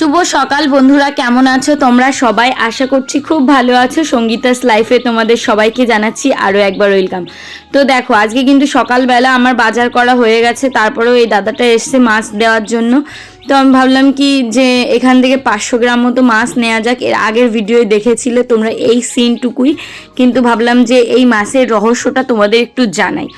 শুভ সকাল বন্ধুরা, কেমন আছো তোমরা সবাই? আশা করছি খুব ভালো আছো। সঙ্গীতাস লাইফে তোমাদের সবাইকে জানাচ্ছি আরও একবার ওয়েলকাম তো দেখো, আজকে কিন্তু সকালবেলা আমার বাজার করা হয়ে গেছে, তারপরেও এই দাদাটা এসছে মাছ দেওয়ার জন্য। তো আমি ভাবলাম কি যে এখান থেকে পাঁচশো গ্রাম মতো মাছ নেওয়া যাক। এর আগের ভিডিওয় দেখেছিলে তোমরা এই সিনটুকুই। কিন্তু ভাবলাম যে এই মাছের রহস্যটা তোমাদের একটু জানাই।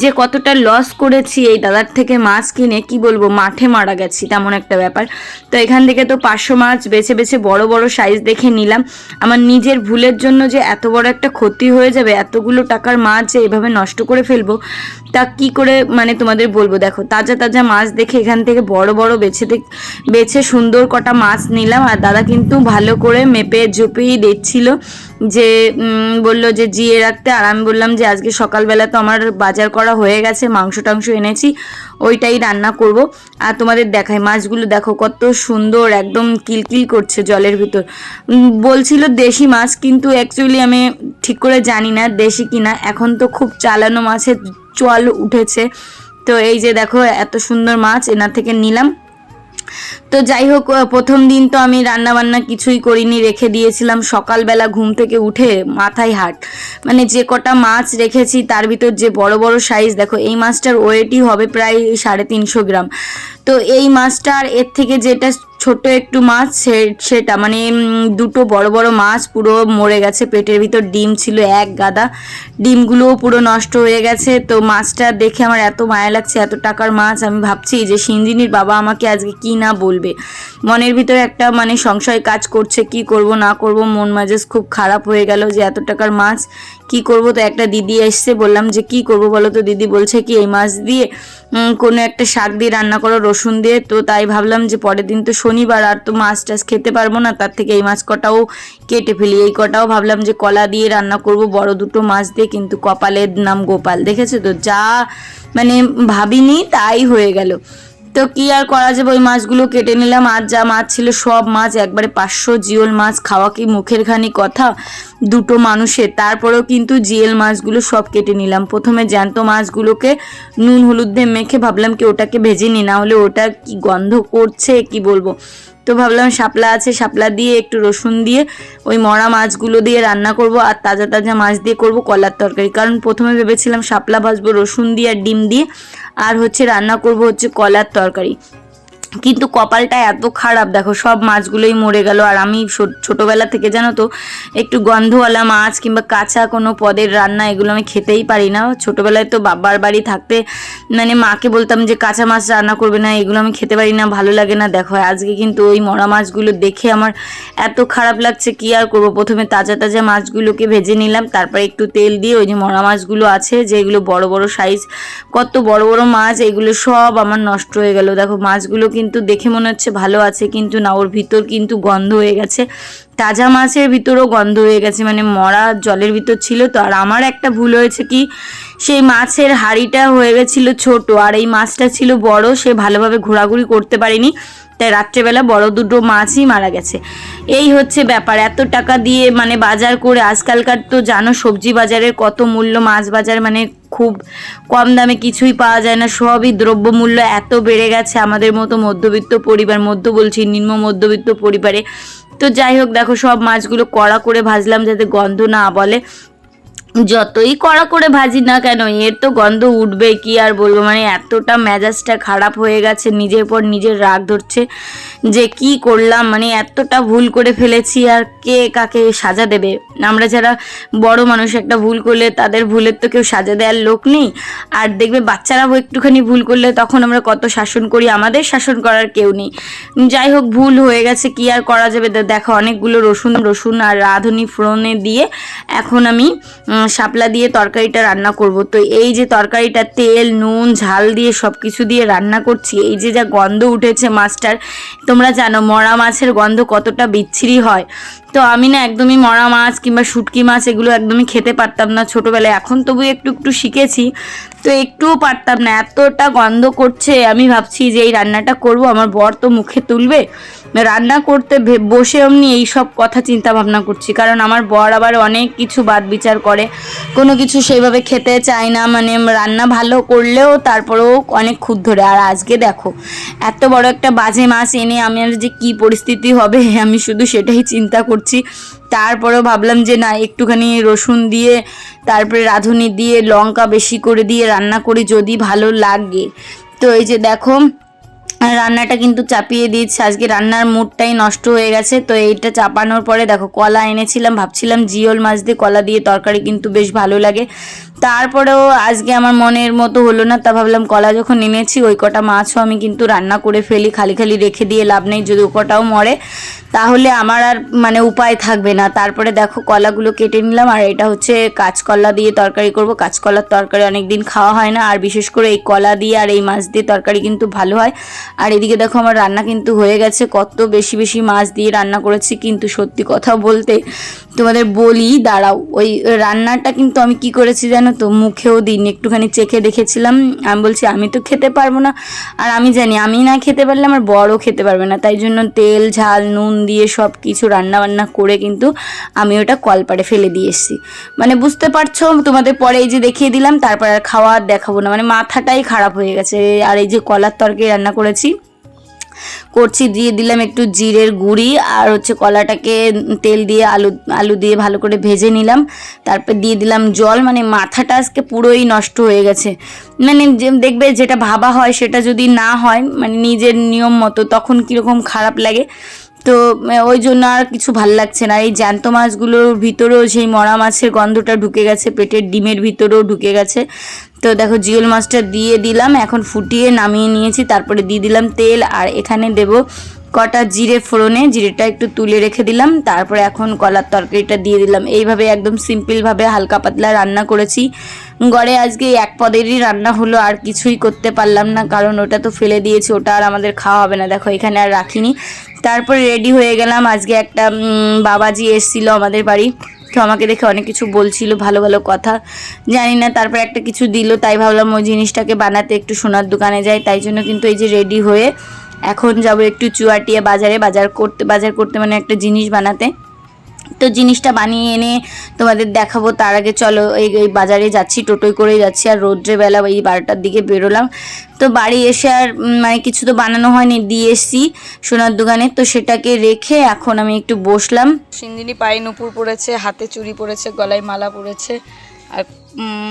যে কতটা লস করেছি এই দাদার থেকে মাছ কিনে, কি বলব, মাঠে মারা গেছি, তেমন একটা ব্যাপার। তো এখান থেকে তো পাঁচশো মাছ বেছে বেছে বড় বড় সাইজ দেখে নিলাম। আমার নিজের ভুলের জন্য যে এত বড় একটা ক্ষতি হয়ে যাবে, এতগুলো টাকার মাছ যে এভাবে নষ্ট করে ফেলব তা কি করে মানে তোমাদের বলব? দেখো, তাজা তাজা মাছ দেখে এখান থেকে বড় বড় বেছে বেছে সুন্দর কটা মাছ নিলাম। আর দাদা কিন্তু ভালো করে মেপে জুপিয়ে দিচ্ছিল যে বলল যে, জিয়ে রাখতে। আর আমি বললাম যে, আজকে সকালবেলা তো আমার বাজার করা হয়ে গেছে, মাংস টাংস এনেছি। ওইটাই রান্না করব। আর তোমাদের দেখাই, মাছগুলো দেখো কত সুন্দর, একদম কিলকিল করছে জলের ভিতর। বলছিল দেশি মাছ, কিন্তু অ্যাকচুয়ালি আমি ঠিক করে জানি না দেশি কিনা। এখন তো খুব চালানো মাছের চল উঠেছে। তো এই যে দেখো, এত সুন্দর মাছ, এনার থেকে নিলাম। তো যাই হোক প্রথম দিন তো আমি রান্না বান্না কিছুই করিনি, রেখে দিয়েছিলাম। সকালবেলা ঘুম থেকে উঠে মাথায় হাট। মানে যে কটা মাছ রেখেছি, তার ভিতর যে বড় বড় সাইজ দেখো, এই মাছটার ওয়েটই হবে প্রায় সাড়ে তিনশো গ্রাম। তো এই মাছটার, এর থেকে যেটা ছোট একটু মাছ সেটা মানে দুটো বড় বড় মাছ পুরো মরে গেছে, পেটের ভিতর ডিম ছিল এক গাদা। ডিমগুলোও পুরো নষ্ট হয়ে গেছে, তো মাছটা দেখে আমার এত মায়া লাগছে, এত টাকার মাছ, আমি ভাবছি যে সিঞ্জিনির বাবা আমাকে আজকে কি না বলবে। মনের ভিতরে একটা মানে সংশয় কাজ করছে, কি করব, না করব, মন মাঝেজ খুব খারাপ হয়ে গেল যে এত টাকার মাছ, কি করব? তো একটা দিদি এসছে, বললাম যে, কি করব বলো তো, দিদি বলছে কি, এই মাছ দিয়ে কোনো একটা শাক দিয়ে রান্না করো, রসুন দিয়ে। তো তাই ভাবলাম যে, পরের দিন তো শনিবার আর তো মাছ টাছ খেতে পারব না, তার থেকে এই মাছ কটাও কেটে ফেলি। এই কটাও ভাবলাম যে কলা দিয়ে রান্না করব, বড় দুটো মাছ দিয়ে, কিন্তু কপালের নাম গোপাল। দেখেছ তো? যা মানে ভাবিনি তাই হয়ে গেল। তো কি আর করা যাবে? ওই মাছগুলো কেটে নিলাম। আর যা মাছ ছিল সব মাছ, একবারে পাঁচশো জিওল মাছ। খাওয়া কি মুখের খানি কথা? দুটো মানুষের। তারপরেও কিন্তু জিএল মাছগুলো সব কেটে নিলাম। প্রথমে জ্যান্ত মাছগুলোকে নুন, হলুদ দিয়ে মেখে ভাবলাম কি ওটাকে ভেজে নি না হলে ওটা কি গন্ধ করছে, কি বলব? তো ভাবলাম শাপলা আছে, শাপলা দিয়ে একটু রসুন দিয়ে ওই মরা মাছগুলো দিয়ে রান্না করব আর তাজা তাজা মাছ দিয়ে করব কলার তরকারি। কারণ প্রথমে ভেবেছিলাম শাপলা ভাজবো রসুন দিয়ে আর ডিম দিয়ে, আর হচ্ছে রান্না করব হচ্ছে কলার তরকারি। কিন্তু কপালটা এত খারাপ, দেখো সব মাছগুলোই মরে গেল। আর আমি ছোটবেলা থেকে জানো তো, একটু গন্ধওয়ালা মাছ কিংবা কাঁচা কোনো পদের রান্না এগুলো আমি খেতেই পারি না। ছোটবেলায় তো বাবার বাড়ি থাকতে মানে মাকে বলতাম যে, কাঁচা মাছ রান্না করবে না, এগুলো আমি খেতে পারি না, ভালো লাগে না। দেখো, আজকে কিন্তু ওই মরা মাছগুলো দেখে আমার এত খারাপ লাগছে, কি আর করব? প্রথমে তাজা তাজা মাছগুলোকে ভেজে নিলাম, তারপরে একটু তেল দিয়ে ওই যে মরা মাছগুলো আছে, যেগুলো বড় বড় সাইজ কত বড় বড় মাছ, এগুলো সব আমার নষ্ট হয়ে গেল। দেখো মাছগুলো কিন্তু দেখে মনে হচ্ছে ভালো আছে, কিন্তু না, ওর ভিতর কিন্তু গন্ধ হয়ে গেছে। তাজা মাছের ভিতরও গন্ধ হয়ে গেছে মানে মরা জলের ভিতর ছিল তো। আর আমার একটা ভুল হয়েছে কি, সেই মাছের হাড়িটা হয়ে গেছিল ছোট, আর এই মাছটা ছিল বড়, সে ভালোভাবে ঘোরাঘুরি করতে পারিনি। তাই রাত্রেবেলা বড় দুটো মাছই মারা গেছে। এই হচ্ছে ব্যাপার, এত টাকা দিয়ে মানে বাজার করে, আজকালকার তো জানো সবজি বাজারের কত মূল্য, মাছ বাজার মানে খুব কম দামে কিছুই পাওয়া যায় না, সবই দ্রব্যমূল্য এত বেড়ে গেছে আমাদের মতো মধ্যবিত্ত পরিবার, মধ্য বলছি নিম্ন মধ্যবিত্ত পরিবারে। তো যাই হোক, দেখো সব মাছগুলো কড়া করে ভাজলাম যাতে গন্ধ না বলে। যতই কড়া করে ভাজি না কেন, এর তো গন্ধ উঠবে, কি আর বলব? মানে এতটা মেজাজটা খারাপ হয়ে গেছে, নিজের পর নিজের রাগ ধরছে, যে কি করলাম? মানে এতটা ভুল করে ফেলেছি, আর কে কাকে সাজা দেবে? আমরা যারা বড় মানুষ, একটা ভুল করলে তাদের ভুলের তো কেউ সাজা দেওয়ার লোক নেই। আর দেখবে বাচ্চারাও একটুখানি ভুল করলে তখন আমরা কত শাসন করি, আমাদের শাসন করার কেউ নেই। যাই হোক, ভুল হয়ে গেছে, কি আর করা যাবে? দেখো, অনেকগুলো রসুন রসুন আর রাঁধুনি ফোড়নে দিয়ে এখন আমি শাপলা দিয়ে তরকারিটা রান্না করব। তো এই যে তরকারিটা, তেল, নুন, ঝাল দিয়ে সব কিছু দিয়ে রান্না করছি, এই যে যা গন্ধ উঠেছে মাছটার, তোমরা জানো মরা মাছের গন্ধ কতটা বিচ্ছিরি হয়। তো আমি না একদমই মরা মাছ কিংবা শুটকি মাছ এগুলো একদমই খেতে পারতাম না ছোটোবেলায়। এখন তবু একটু একটু শিখেছি, তো একটুও পারতাম না। এতটা গন্ধ করছে, আমি ভাবছি যে এই রান্নাটা করব, আমার বর তো মুখে তুলবে। রান্না করতে বসে অমনি এই সব কথা চিন্তা ভাবনা করছি, কারণ আমার বর আবার অনেক কিছু বাদ বিচার করে। কোনো কিছু সেইভাবে খেতে চায় না মানে রান্না ভালো করলেও তারপরেও অনেক খুদ ধরে। আর আজকে দেখো, এত বড় একটা বাজে মাছ এনে আমার যে কি পরিস্থিতি হবে, আমি শুধু সেটাই চিন্তা করছি। তারপরেও ভাবলাম যে, না, একটুখানি রসুন দিয়ে, তারপরে রাঁধুনি দিয়ে, লঙ্কা বেশি করে দিয়ে রান্না করি যদি ভালো লাগে। তো এই যে দেখো, রান্নাটা কিন্তু চাপিয়ে দিয়েছি। আজকে রান্নার মুডটাই নষ্ট হয়ে গেছে। তো এইটা চাপানোর পরে দেখো, কলা এনেছিলাম, ভাবছিলাম জিওল মাছ দিয়ে কলা দিয়ে তরকারি কিন্তু বেশ ভালো লাগে। তারপরেও আজকে আমার মনের মতো হলো না, তা ভাবলাম কলা যখন এনেছি, ওই কটা মাছও আমি কিন্তু রান্না করে ফেলি, খালি খালি রেখে দিয়ে লাভ নেই, যদি ও কটাও মরে, তাহলে আমার আর মানে উপায় থাকবে না। তারপরে দেখো কলাগুলো কেটে নিলাম, আর এটা হচ্ছে কাঁচকলা দিয়ে তরকারি করব। কাঁচকলার তরকারি অনেক দিন খাওয়া হয় না, আর বিশেষ করে এই কলা দিয়ে আর এই মাছ দিয়ে তরকারি কিন্তু ভালো হয়। আর এদিকে দেখো আমার রান্না কিন্তু হয়ে গেছে, কত বেশি বেশি মাছ দিয়ে রান্না করেছি, কিন্তু সত্যি কথা বলতে তোমাদের বলি, দাঁড়াও, ওই রান্নাটা কিন্তু আমি কি করেছি জানো তো মুখেও দিন একটুখানি চেখে দেখেছিলাম। আমি বলছি, আমি তো খেতে পারব না। আর আমি জানি, আমি না খেতে পারলে আমার বড়ও খেতে পারবে না। তাই জন্য তেল, ঝাল, নুন দিয়ে সব কিছু রান্না বান্না করে কিন্তু আমি ওটা কলপাড়ে ফেলে দিয়ে এসেছি। মানে বুঝতে পারছ, তোমাদের পরে এই যে দেখিয়ে দিলাম, তারপর আর খাওয়া দেখাবো না। মানে মাথাটাই খারাপ হয়ে গেছে। আর এই যে কলার তরকারি রান্না করেছি করছি দিয়ে দিলাম একটু জিরের গুঁড়ি আর হচ্ছে কলাটাকে তেল দিয়ে আলু আলু দিয়ে ভালো করে ভেজে নিলাম। তারপর দিয়ে দিলাম জল মানে মাথাটা আজকে পুরোই নষ্ট হয়ে গেছে। মানে দেখবে যেটা ভাবা হয় সেটা যদি না হয় মানে নিজের নিয়ম মতো তখন কীরকম খারাপ লাগে। তো ওই জন্য আর কিছু ভালো লাগছে না। এই জ্যান্ত মাছগুলোর ভিতরেও সেই মরা মাছের গন্ধটা ঢুকে গেছে, পেটের ডিমের ভিতরেও ঢুকে গেছে। তো দেখো জিওল মাছটা দিয়ে দিলাম, এখন ফুটিয়ে নামিয়ে নিয়েছি, তারপরে দিয়ে দিলাম তেল, আর এখানে দেব কটা জিরে ফোড়নে, জিরেটা একটু তুলে রেখে দিলাম, তারপরে এখন কলার তরকারিটা দিয়ে দিলাম। এইভাবে একদম সিম্পলভাবে হালকা পাতলা রান্না করেছি। গড়ে আজকে এক পদেরই রান্না হলো, আর কিছুই করতে পারলাম না, কারণ ওটা তো ফেলে দিয়েছি, ওটা আর আমাদের খাওয়া হবে না। দেখো, এখানে আর রাখিনি। তারপরে রেডি হয়ে গেলাম, আজকে একটা বাবাজি এসেছিল আমাদের বাড়ি। তো আমাকে দেখে অনেক কিছু বলছিল, ভালো ভালো কথা। জানি না, তারপর একটা কিছু দিল, তাই ভাবলাম ওই জিনিসটাকে বানাতে একটু সোনার দোকানে যাই। তাই জন্য কিন্তু এই যে রেডি হয়ে এখন যাব একটু চুয়াটিয়া বাজারে, বাজার করতে বাজার করতে মানে একটা জিনিস বানাতে। তো জিনিসটা বানিয়ে এনে তোমাদের দেখাবো তার আগে চলো এই এই বাজারে যাচ্ছি টোটোয় করে যাচ্ছি আর রোদ্রে বেলা এই বারোটার দিকে বেরোলাম। তো বাড়ি এসে আর মানে কিছু তো বানানো হয়নি দিয়ে এসছি সোনার দোকানে। তো সেটাকে রেখে এখন আমি একটু বসলাম। সিন্দিনী পায়ে নুপুর পরেছে হাতে চুড়ি পরেছে গলায় মালা পরেছে আর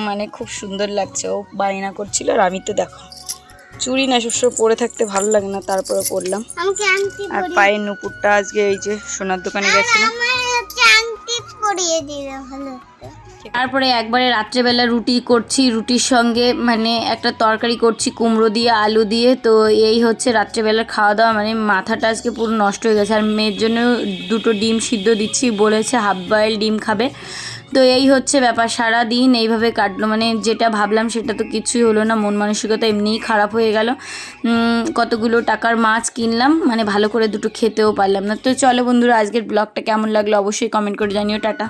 মানে খুব সুন্দর লাগছে ও বায়না করছিল আর আমি তো দেখো চুড়ি না সবসময় পরে থাকতে ভালো লাগে না তারপরে পরলাম। আর পায়ের নুপুরটা আজকে এই যে সোনার দোকানে গেছিলাম দিলে ভালো তারপরে একবারে রাত্রেবেলা রুটি করছি রুটির সঙ্গে মানে একটা তরকারি করছি কুমড়ো দিয়ে আলু দিয়ে। তো এই হচ্ছে রাত্রেবেলার খাওয়া দাওয়া মানে মাথাটা আজকে পুরো নষ্ট হয়ে গেছে। আর মেয়ের জন্য দুটো ডিম সিদ্ধ দিচ্ছি বলেছে হাফ বয়েল ডিম খাবে। তো এই হচ্ছে ব্যাপার সারা দিন এইভাবে কাটলো। মানে যেটা ভাবলাম সেটা তো কিছুই হলো না, মন মানসিকতা এমনিই খারাপ হয়ে গেল। কতগুলো টাকার মাছ কিনলাম মানে ভালো করে দুটো খেতেও পারলাম না। তো চলো বন্ধুরা, আজকের ব্লগটা কেমন লাগল অবশ্যই কমেন্ট করে জানিও, টাটা।